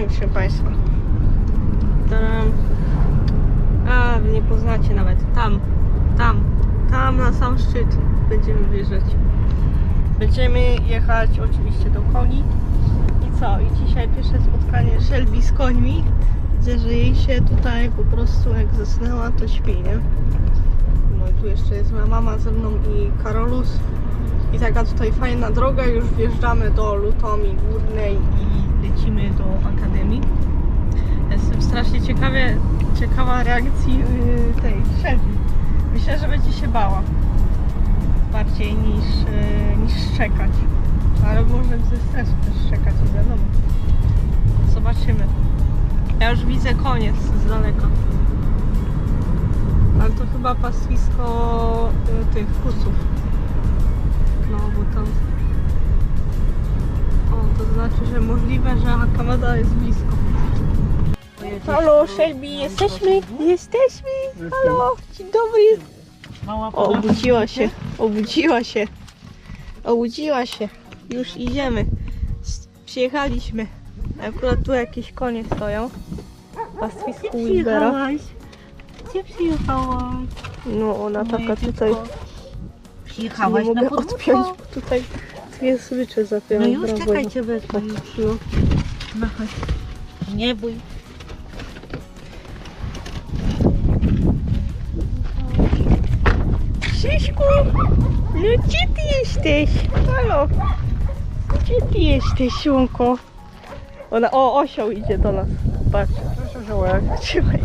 Wiem, proszę Państwa. A, wy nie poznacie nawet. Tam, tam, tam na sam szczyt będziemy wjeżdżać. Będziemy jechać oczywiście do koni. I co? I dzisiaj pierwsze spotkanie Shelby z końmi. Widzę, że jej się tutaj po prostu jak zasnęła, to śpi, nie? No i tu jeszcze jest moja mama ze mną i Karolus. I taka tutaj fajna droga, już wjeżdżamy do Lutomi Górnej i lecimy do Jestem strasznie ciekawie, ciekawa reakcji yy, tej Shelby. Myślę, że będzie się bała bardziej niż, yy, niż szczekać. Ale może ze stresu też szczekać, nie wiadomo. Zobaczymy. Ja już widzę koniec z daleka. Ale to chyba pastwisko y, tych kusów. No, bo tam... To znaczy, że możliwe, że Hakamada jest blisko. Halo, Shelby, jesteśmy? Jesteśmy! Halo, dzień dobry! Mała O, obudziła się, obudziła się, obudziła się. Już idziemy. Przyjechaliśmy. Akurat tu jakieś konie stoją. Pastwisko Wilbera. Gdzie przyjechałaś? No, ona taka tutaj... Przyjechałaś nie na mogę podwórko? odpiąć, bo tutaj dwie smycze No zapięłam. już brawo. czekajcie wezmę już. No. No chodź. Nie bój. Krzyśku! No gdzie ty jesteś? Halo! Gdzie ty jesteś, siłonko? Ona, o, osioł idzie do nas. Patrz. Trzymaj.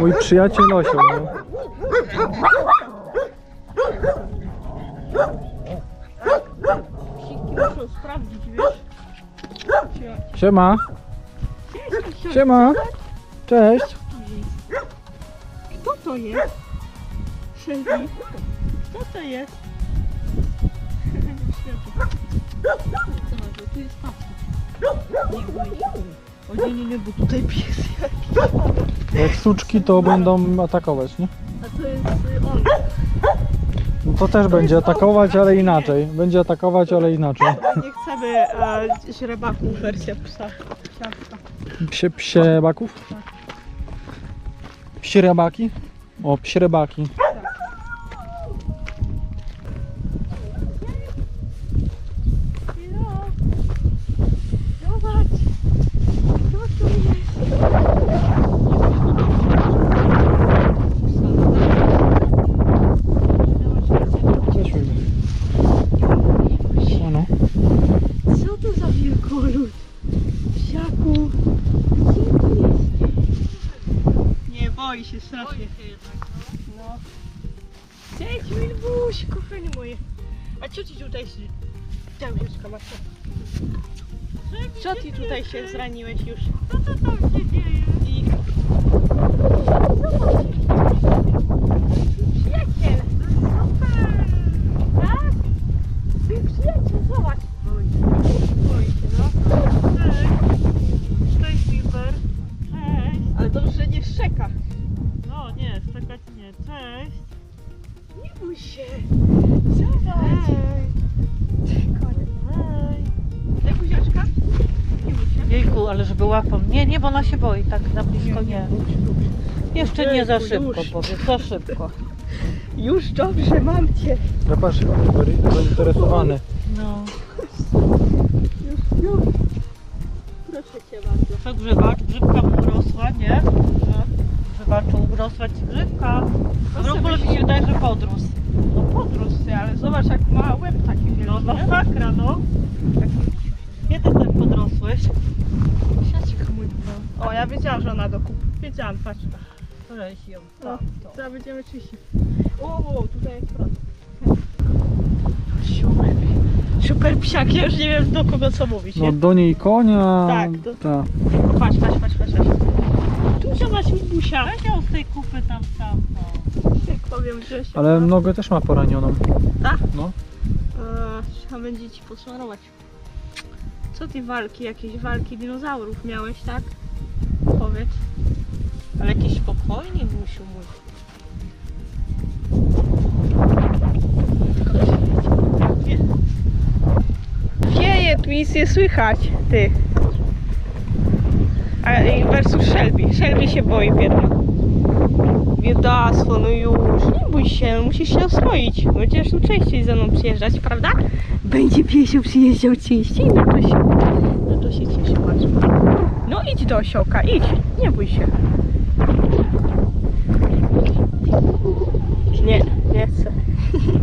Mój przyjaciel osioł, no. Siema. Siema. Cześć. Kto to jest? Shelby? Kto to jest? Tu jest O nie, nie, nie, bo Tutaj pies Jak suczki to będą atakować, nie? To też będzie atakować, ale inaczej. Będzie atakować, ale inaczej. Nie chcemy e, źrebaków wersja psa. Psiaczka. Psie, psie baków? Psirabaki? O, psirabaki. No. Zobacz. Kto to jest? Cześć, O no. Co to za wielkolud? Psiaku. Gdzie ty jesteś? Nie, boi się strasznie. No. Cześć, Milbuś, kochanie moje. A co ci tutaj się... Tam Józka masz. Co ty tutaj się zraniłeś już? Co to tam się dzieje? I... Bój się. Zobacz. Daj buziaczka. Jejku, ale żeby łapał. Nie, nie, bo ona się boi, tak na blisko nie. Jeszcze nie za Jejku, szybko już. powiem, za szybko. Już dobrze, mam cię. Zobacz, zainteresowany. No. Już, już. Proszę cię bardzo. Co grzebacz? Grzybka mu urosła, nie? Grzebaczu, urosła ci grzybka. W ogóle mi się wydaje, że podrósł. No się, ale zobacz jak ma łeb taki wielki. No nie? masakra, no. Kiedy tak podrosłeś? Siaczka mój no. O, ja wiedziałam, że ona do kup. Wiedziałam, patrz. Weź ją. No, to. będziemy czyścić. O, o, tutaj jest prąd. Super. Super psiak, ja już nie wiem do kogo co mówić, No nie? do niej konia. Tak, to- tak. Patrz, patrz, patrz, patrz. patrz. Tu zobacz mi busia. Weź ją z tej kupy tam tam. Powiem, że się... Ale nogę też ma poranioną. Tak? No. Eee, trzeba będzie ci posmarować. Co ty walki, jakieś walki dinozaurów miałeś, tak? Powiedz. Ale jakieś spokojnie, Gusiu mój. Wieje tu nic nie słychać, ty. A i versus Shelby. Shelby się boi, biedna. Biedactwo, no już. Nie bój się, musisz się oswoić. Będziesz tu częściej ze mną przyjeżdżać, prawda? Będzie piesio przyjeżdżał częściej, no to się, no to się cieszę, patrz. No idź do osiołka, idź. Nie bój się. Nie, nie chcę.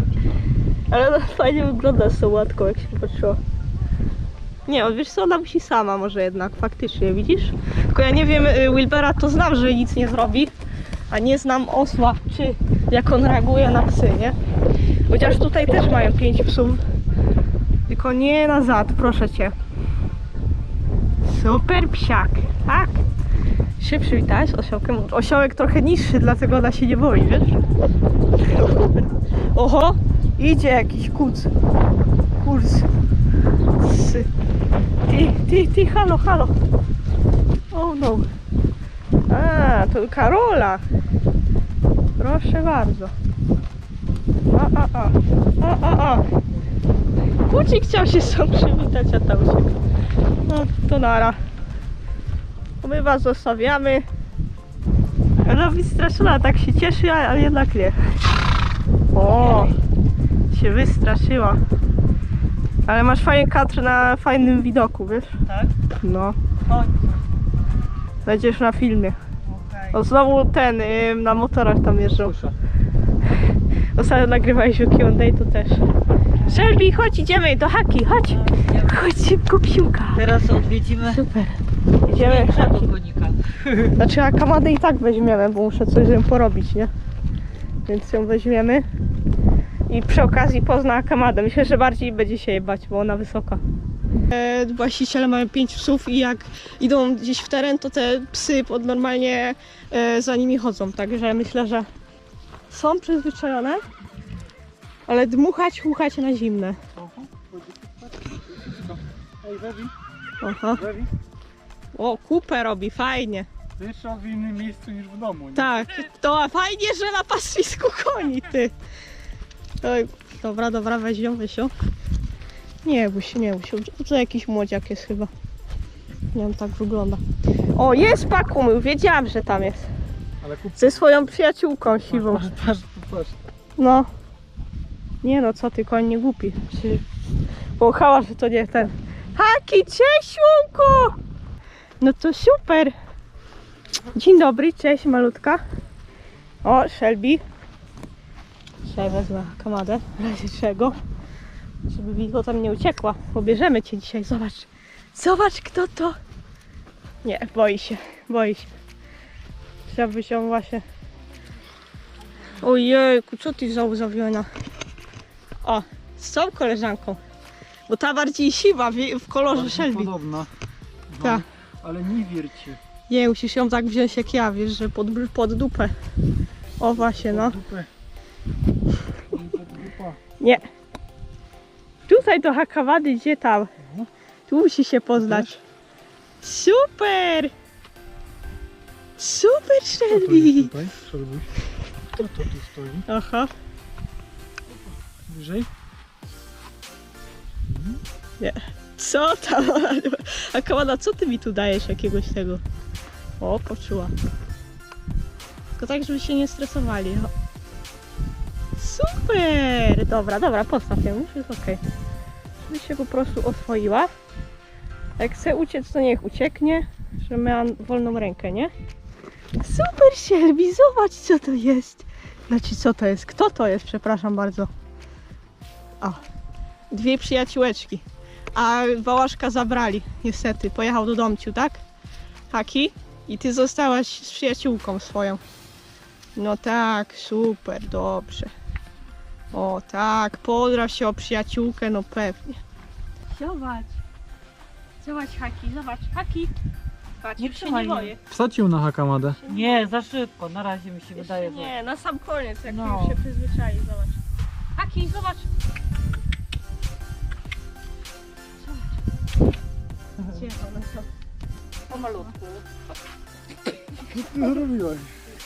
Ale ona fajnie wygląda z tą łatką, jak się patrzyło. Nie, wiesz co, ona musi sama może jednak, faktycznie, widzisz? Tylko ja nie wiem, y, Wilbera to znam, że nic nie zrobi, a nie znam osła, czy jak on reaguje na psy, nie? Chociaż tutaj też mają pięć psów. Tylko nie na zad, proszę cię. Super psiak, tak? Się przywitałeś osiołkiem. Osiołek trochę niższy, dlatego ona się nie boi, wiesz? Oho, idzie jakiś kuc. Kurs. Ty, ty, ty, halo, halo. Oh no. A, to Karola. Proszę bardzo. A, a, a. A, a, a. Kucik chciał się z tą przywitać, a tam się... No, to nara. My was zostawiamy. Ona wystraszyła, tak się cieszy, ale jednak nie. O, się wystraszyła. Ale masz fajny kadr na fajnym widoku, wiesz? Tak? No, Chodź. Będziesz na filmie. O, znowu ten, ym, na motorach tam jeżdżą. Ostatnio nagrywaliśmy Q&A, to też. Shelby, chodź, idziemy do haki, chodź. Chodź szybko, psiłka. Teraz odwiedzimy Super. Idziemy haki. konika. Znaczy, a kamadę i tak weźmiemy, bo muszę coś z nią porobić, nie? Więc ją weźmiemy. I przy okazji pozna Akamadę. Myślę, że bardziej będzie się jej bać, bo ona wysoka. E, właściciele mają pięć psów i jak idą gdzieś w teren, to te psy pod normalnie e, za nimi chodzą. Także myślę, że są przyzwyczajone, ale dmuchać, chuchać na zimne. Aha. O, kupę robi, fajnie. wyższa w innym miejscu niż w domu, nie? Tak, to fajnie, że na pastwisku koni, ty. Oj, dobra, dobra, weź ją, weź ją. Nie bój się, nie bój się. To jakiś młodziak jest chyba. Nie wiem, tak wygląda. O, jest pakumył, wiedziałam, że tam jest. Ale kup... Ze swoją przyjaciółką siwą. Patrz, patrz, patrz. No. Nie no, co ty, koń nie głupi. Czy... Połchała, że to nie ten. Haki, cześć, Łąku! No to super. Dzień dobry, cześć, malutka. O, Shelby. Dzisiaj wezmę kamadę, w razie czego. Żeby Wiko tam nie uciekła. Pobierzemy cię dzisiaj, zobacz. Zobacz, kto to. Nie, boi się, boi się. Trzeba by się właśnie Ojejku, co ty zauzawiona? O, z tą koleżanką. Bo ta bardziej siwa w, kolorze Shelby. Podobna. Tak. Ale nie wiercie. Nie, musisz ją tak wziąć jak ja, wiesz, że pod, pod dupę. O właśnie, no. Dupę. Dupa. Nie. Tutaj do Hakawady, gdzie tam? Tu musi się poznać. Super! Super, Shelby! to tu stoi? Aha. Wyżej? Co tam? A Kamada, co ty mi tu dajesz jakiegoś tego? O, poczuła. Tylko tak, żeby się nie stresowali. Super! Dobra, dobra, postaw ją, już jest okej. Żeby się po prostu oswoiła. Jak chce uciec, to niech ucieknie. Że miała wolną rękę, nie? Super, Shelby, zobacz co to jest. Znaczy, co to jest? Kto to jest? Przepraszam bardzo. O, dwie przyjaciółeczki. A Wałaszka zabrali, niestety. Pojechał do domciu, tak? Haki? I ty zostałaś z przyjaciółką swoją. No tak, super, dobrze. O tak, podraw się o przyjaciółkę, no pewnie. Zobacz. Zobacz, Haki, zobacz, Haki. Patrz, Nie już się trzymaj nie mnie. boję. Wsadził na hakamadę. Nie, za szybko. Na razie mi się Jeszcze wydaje, że... nie, na sam koniec, jak No. już się przyzwyczai, zobacz. Haki, zobacz. Zobacz. Gdzie one są? Pomalutku. Co zrobiłaś?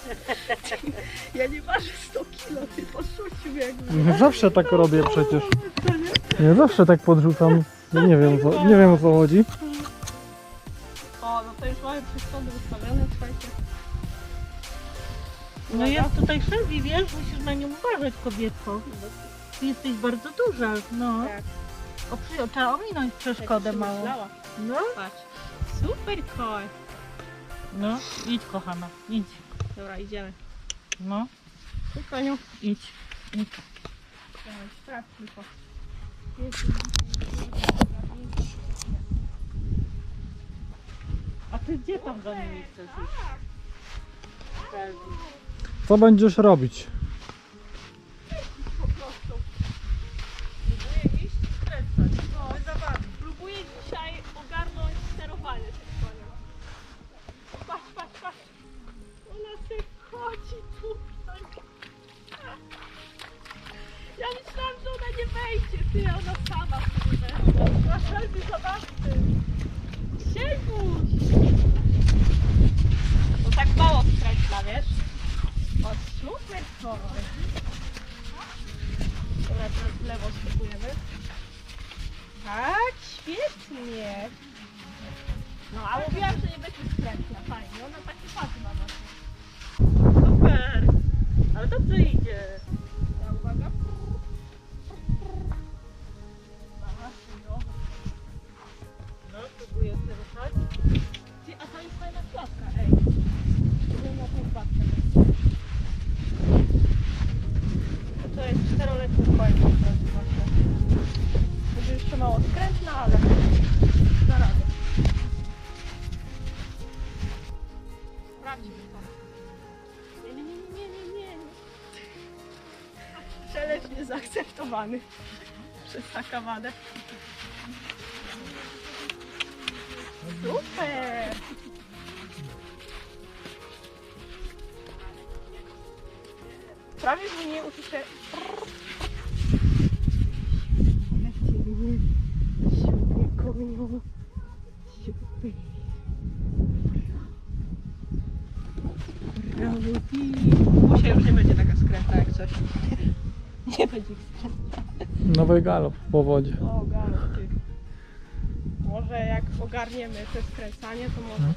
Ja nie ważę 100 kilo, ty poszucił jakby. Nie zawsze tak robię przecież. Nie zawsze tak podrzucam. Ja nie wiem, o co, nie wiem o co chodzi. O, no to już mamy przeszkody wystawione, słuchajcie. No jest tutaj Shelby, wiesz, musisz na nią uważać, kobietko. Ty jesteś bardzo duża, no. Tak. O, przy- trzeba ominąć przeszkodę się małą. myślała. No, Patrz. Super koj. no, idź kochana, idź. Dobra, idziemy. No, Ty koniu. idź. idź. Dawaj, sprawdź tylko. A ty gdzie tam za nimi chcesz iść? Co będziesz robić? Niezaakceptowany przez Hakawadę. Super! Prawie że nie uczy się. Siupie koniu. Siupie. Musia już nie będzie taka skrętna jak coś. Nie będzie skrętna. Nowy galop po wodzie. O, galop, ty. Może jak ogarniemy te skręcanie, to może...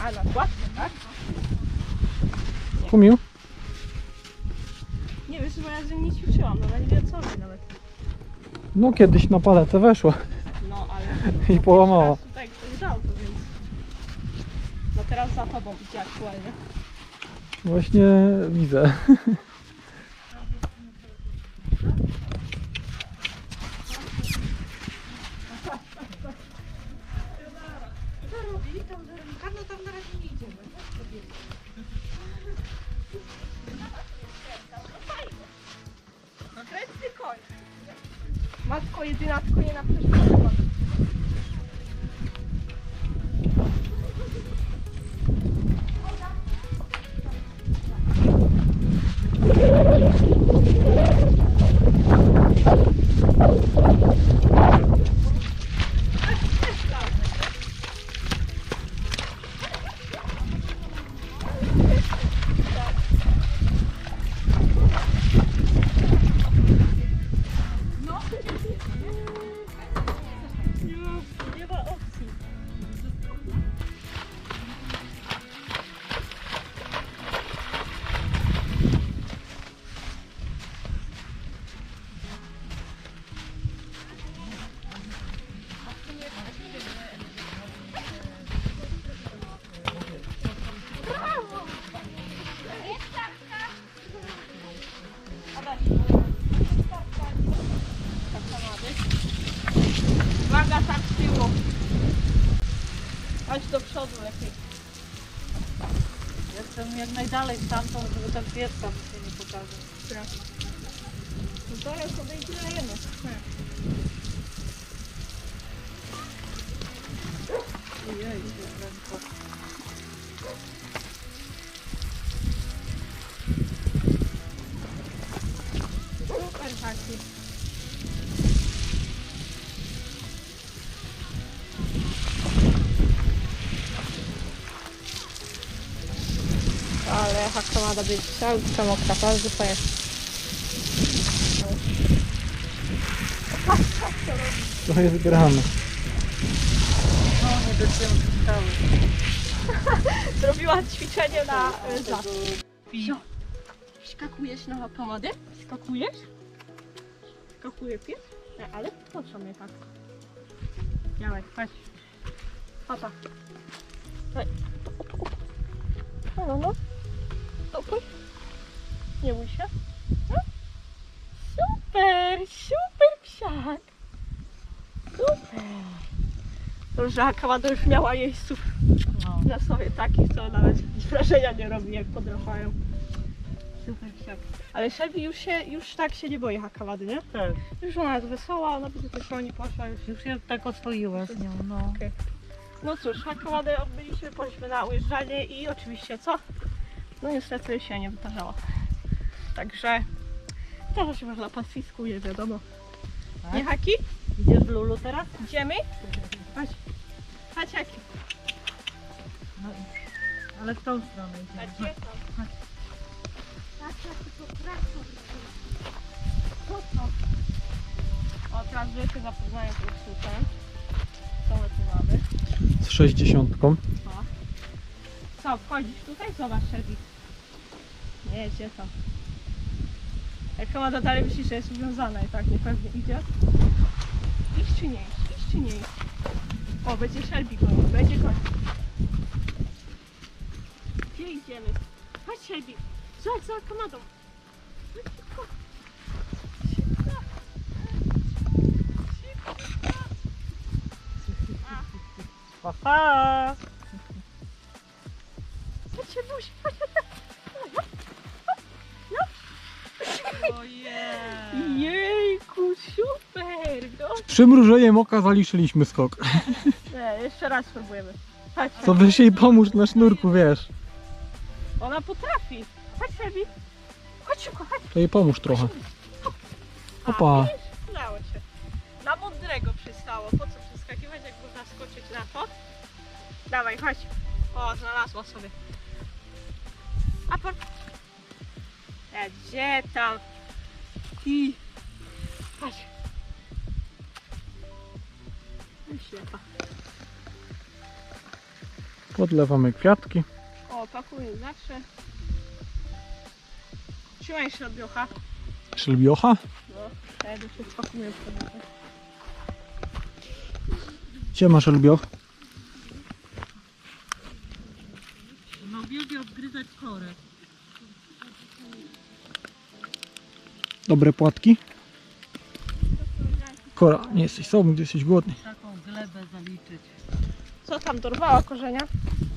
A, na łatwe, tak? Kumił? Nie wiesz, bo ja z nim nie ćwiczyłam, no nie wiem co robi nawet. No kiedyś na paletę weszła No, ale... i połamała. Teraz tutaj ktoś dał to, więc... No teraz za tobą idzie aktualnie. Właśnie widzę. Matko jedynatko nie na przeszkodę. Jestem jak najdalej stamtąd, żeby ten pies tam się nie pokazał. No zaraz sobie i lejemy. Ojej, ręko. Super taki. Ale haka ma być cały mokra, bardzo fajnie. To jest grane. No, nie będziemy stały. Zrobiła ćwiczenie na zad. Wsio. Skakujesz na pomodę? Skakujesz? Skakuje pies? Nie, ale po co mnie tak? Dawaj, chodź. Papa. Chodź. No. Super, super psiak. Super. To, że Akawada już miała jeźdźców No. na sobie takich, co nawet wrażenia nie robi, jak podrapają. Super psiak. Ale Shelby już się, już tak się nie boi hakawady, nie? Tak. Już ona jest wesoła, ona będzie też nie poszła już. Już się tak oswoiła z nią, no. No cóż, hakawadę odbyliśmy, poszliśmy na ujeżdżanie i oczywiście co? No niestety się nie wydarzało. Także trochę się można pastwisku, nie wiadomo. Tak? Nie haki? Idziesz w Lulu teraz? Idziemy? Chodź. Chodź haki. No, ale w tą stronę A idziemy. gdzie tam? Patrz jak to krasno. Co to? O, teraz wy się zapoznają z Ursusem. Co my tu mamy? Z 60. Co, wchodzisz tutaj? Zobacz, Shelby. Nie, gdzie tam? Jak to dalej myślisz, że jest uwiązana i tak niepewnie idzie. Iść czy nie iść? Iść czy nie iść? O, będzie Shelby gonić, będzie gonić. Gdzie idziemy? Chodź Shelby, zobacz za komodą. Chodź szybko. Szybko. Szybko. Papa! Chodź się buź. Jejku, super! Z przymrużeniem oka zaliczyliśmy skok. Nie, jeszcze raz spróbujemy. Chodź, Co weź jej pomóż na sznurku, wiesz. ona potrafi. Chodź, Sebi. Chodź szybko, chodź. To jej pomóż trochę. A, Opa. widzisz? Udało się. Na mądrego przystało. Po co przeskakiwać, jak można skoczyć na to? Dawaj, chodź. O, znalazła sobie. A po... E, gdzie tam? I... Chodź. No, Ślepa. Podlewamy kwiatki. O, pakuję zawsze. Trzymaj się od biocha. Szylbiocha. No, ja się spakuję. Gdzie masz szylbioch? No lubi odgryzać korek. Dobre płatki? Kora, nie jesteś sobą, gdy jesteś głodny. Taką glebę zaliczyć. Co tam, dorwała korzenia?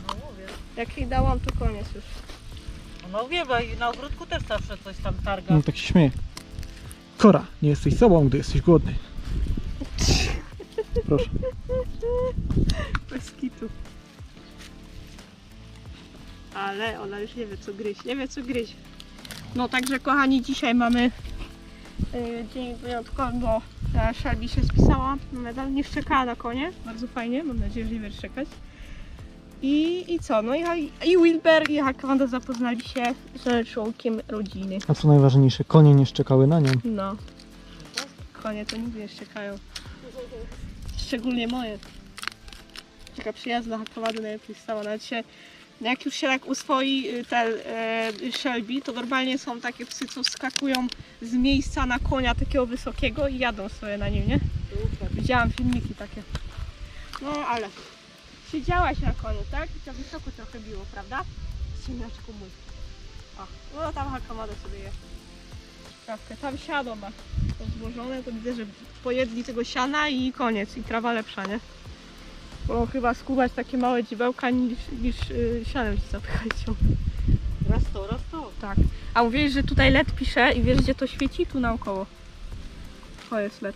No mówię. Jak jej dałam, to koniec już. No wie, bo i na ogródku też zawsze coś tam targa. No tak się śmieje. Kora, nie jesteś sobą, gdy jesteś głodny. Proszę. Bez kitu. Ale ona już nie wie co gryźć, nie wie co gryźć. No także kochani, dzisiaj mamy dzień wyjątkowy, bo Shelby się spisała na medal, nie szczekała na konie, bardzo fajnie, mam nadzieję, że nie będzie szczekać. I, I co, no i, i Wilber i Hakawanda zapoznali się z członkiem rodziny. A co najważniejsze, konie nie szczekały na nią. No. Konie to nigdy nie szczekają. Szczególnie moje. Taka przyjazna hakowady najlepiej stała. Nawet się, jak już się tak uswoi y, te e, Shelby, to normalnie są takie psy, co skakują z miejsca na konia takiego wysokiego i jadą sobie na nim, nie? Widziałam filmiki takie. No ale siedziałaś na koniu, tak? I to wysoko trochę biło, prawda? Ciemniaczku mój. O, no tam hakamada sobie je. Trawkę. Tam siano ma rozłożone, to widzę, że pojedli tego siana i koniec, i trawa lepsza, nie? Bo chyba skubać takie małe dzibełka niż, niż yy, sianem się zapychać. Raz to, raz to. Tak. A mówiłeś, że tutaj LED pisze i wiesz gdzie to świeci? Tu naokoło. To jest LED.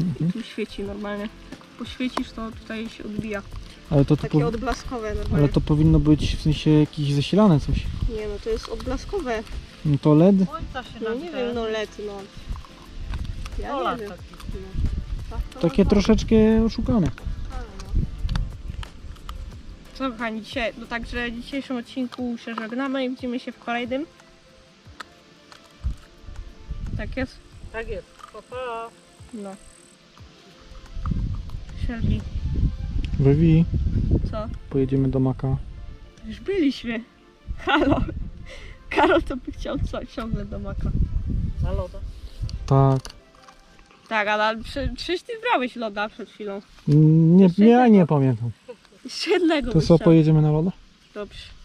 Mhm. Tu świeci normalnie. Jak poświecisz, to tutaj się odbija. Ale to, to, Takie po, odblaskowe normalnie. ale to powinno być w sensie jakieś zasilane coś. Nie no, to jest odblaskowe. No to LED? Słońca się No nie wiem, no LED, no. Ja nie wiem. taki. Tak, to Takie no. troszeczkę oszukane. Co kochani, dzisiaj, no także w dzisiejszym odcinku się żegnamy i widzimy się w kolejnym. Tak jest? Tak jest. Pa, pa. No. Shelby. Wywi, Co? pojedziemy do Maka. Już byliśmy. Halo. Karol to by chciał co, ciągle do maka. Na loda. Tak. Tak, ale przy, przecież ty brałeś loda przed chwilą. Nie, Jeszcze ja nie pamiętam. Jeszcze jednego To co, pojedziemy na loda? Dobrze.